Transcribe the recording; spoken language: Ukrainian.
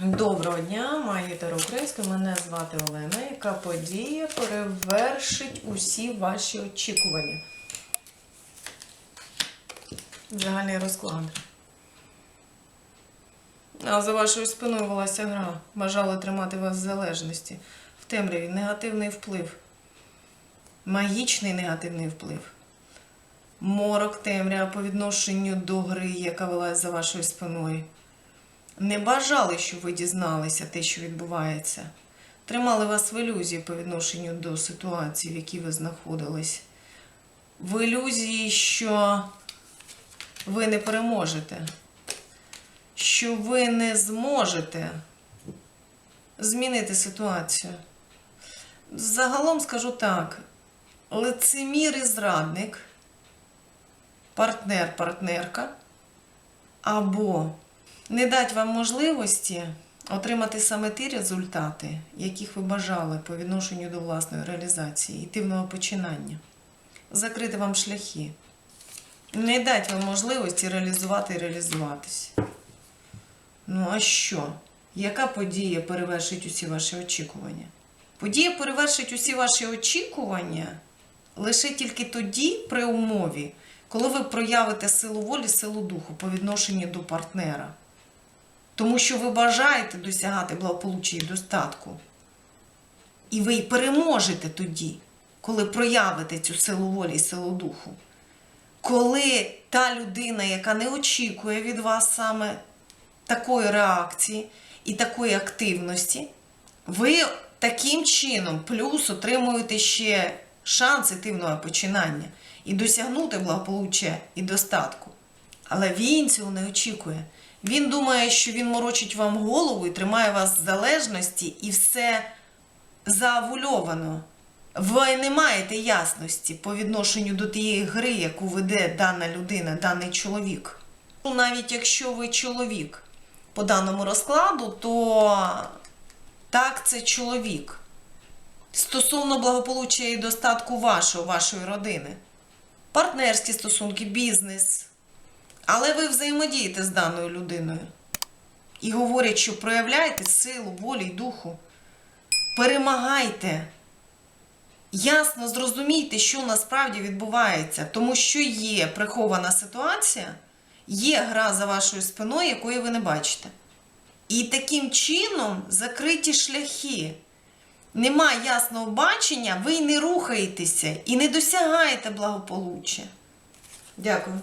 Доброго дня, магітер українською. Мене звати Олена, яка подія перевершить усі ваші очікування. Загальний розклад. А за вашою спиною велася гра. Бажали тримати вас в залежності. В темряві негативний вплив. Магічний негативний вплив. Морок темрява по відношенню до гри, яка велась за вашою спиною. Не бажали, щоб ви дізналися те, що відбувається. Тримали вас в ілюзії по відношенню до ситуації, в якій ви знаходились. В ілюзії, що ви не переможете, що ви не зможете змінити ситуацію. Загалом скажу так: лицемір і зрадник, партнер, партнерка або не дать вам можливості отримати саме ті результати, яких ви бажали по відношенню до власної реалізації, ітивного починання, закрити вам шляхи, не дать вам можливості реалізувати і реалізуватись. Ну а що? Яка подія перевершить усі ваші очікування? Подія перевершить усі ваші очікування лише тільки тоді, при умові, коли ви проявите силу волі, силу духу по відношенню до партнера. Тому що ви бажаєте досягати благополуччя і достатку. І ви переможете тоді, коли проявите цю силу волі і силу духу. Коли та людина, яка не очікує від вас саме такої реакції і такої активності, ви таким чином плюс отримуєте ще шанс ітивного починання і досягнути благополуччя і достатку. Але він цього не очікує. Він думає, що він морочить вам голову і тримає вас в залежності, і все заавульовано. Ви не маєте ясності по відношенню до тієї гри, яку веде дана людина, даний чоловік. Ну, Навіть якщо ви чоловік по даному розкладу, то так, це чоловік. Стосовно благополуччя і достатку вашого, вашої родини, партнерські стосунки, бізнес. Але ви взаємодієте з даною людиною. І говорять, що проявляйте силу, волі й духу. Перемагайте. Ясно зрозумійте, що насправді відбувається, тому що є прихована ситуація, є гра за вашою спиною, якої ви не бачите. І таким чином закриті шляхи. Нема ясного бачення, ви й не рухаєтеся і не досягаєте благополуччя. Дякую.